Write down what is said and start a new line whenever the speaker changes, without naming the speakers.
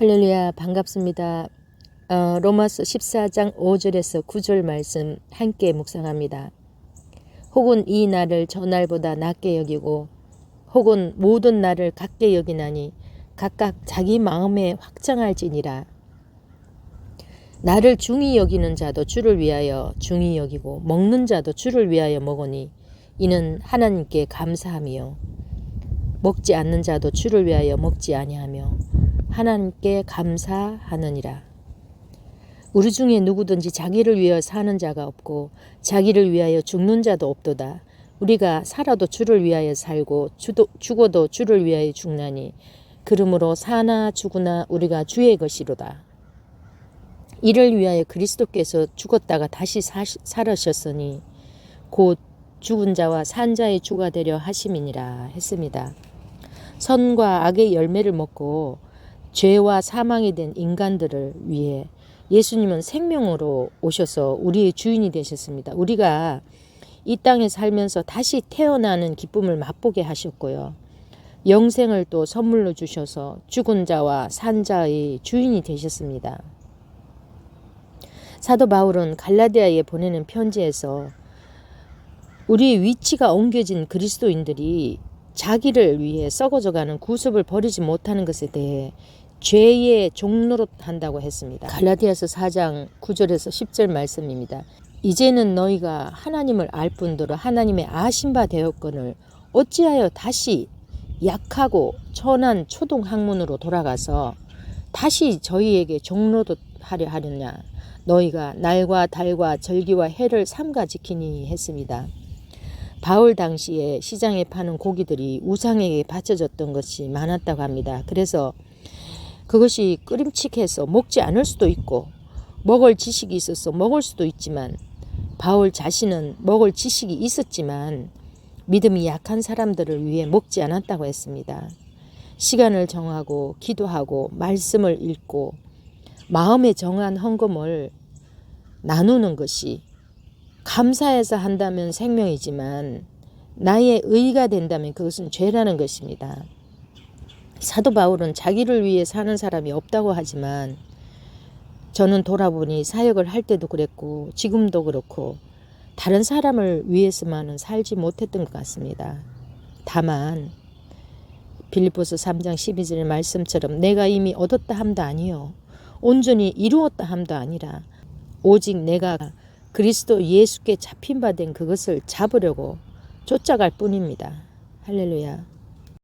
할렐루야 반갑습니다. 어, 로마서 14장 5절에서 9절 말씀 함께 묵상합니다. 혹은 이 날을 저 날보다 낮게 여기고 혹은 모든 날을 같게 여기나니 각각 자기 마음에 확장할지니라. 나를 중히 여기는 자도 주를 위하여 중히 여기고 먹는 자도 주를 위하여 먹으니 이는 하나님께 감사함이요 먹지 않는 자도 주를 위하여 먹지 아니하며 하나님께 감사하느니라. 우리 중에 누구든지 자기를 위하여 사는 자가 없고 자기를 위하여 죽는 자도 없도다. 우리가 살아도 주를 위하여 살고 주도, 죽어도 주를 위하여 죽나니 그러므로 사나 죽으나 우리가 주의 것이로다. 이를 위하여 그리스도께서 죽었다가 다시 사, 살으셨으니 곧 죽은 자와 산 자의 주가 되려 하심이니라 했습니다. 선과 악의 열매를 먹고 죄와 사망이 된 인간들을 위해 예수님은 생명으로 오셔서 우리의 주인이 되셨습니다. 우리가 이 땅에 살면서 다시 태어나는 기쁨을 맛보게 하셨고요. 영생을 또 선물로 주셔서 죽은 자와 산 자의 주인이 되셨습니다. 사도 바울은 갈라디아에 보내는 편지에서 우리의 위치가 옮겨진 그리스도인들이 자기를 위해 썩어져가는 구습을 버리지 못하는 것에 대해 죄의 종로로 한다고 했습니다. 갈라디아서 4장 9절에서 10절 말씀입니다. 이제는 너희가 하나님을 알 뿐더러 하나님의 아신 바 되었거늘 어찌하여 다시 약하고 천한 초동 학문으로 돌아가서 다시 저희에게 종로도 하려 하느냐 너희가 날과 달과 절기와 해를 삼가 지키니 했습니다. 바울 당시에 시장에 파는 고기들이 우상에게 바쳐졌던 것이 많았다고 합니다. 그래서 그것이 끄림칙해서 먹지 않을 수도 있고 먹을 지식이 있어서 먹을 수도 있지만 바울 자신은 먹을 지식이 있었지만 믿음이 약한 사람들을 위해 먹지 않았다고 했습니다. 시간을 정하고 기도하고 말씀을 읽고 마음에 정한 헌금을 나누는 것이 감사해서 한다면 생명이지만 나의 의가 된다면 그것은 죄라는 것입니다. 사도 바울은 자기를 위해 사는 사람이 없다고 하지만 저는 돌아보니 사역을 할 때도 그랬고 지금도 그렇고 다른 사람을 위해서만은 살지 못했던 것 같습니다. 다만 빌립보서 3장 12절 말씀처럼 내가 이미 얻었다 함도 아니요 온전히 이루었다 함도 아니라 오직 내가 그리스도 예수께 잡힌 바 된 그것을 잡으려고 쫓아갈 뿐입니다. 할렐루야.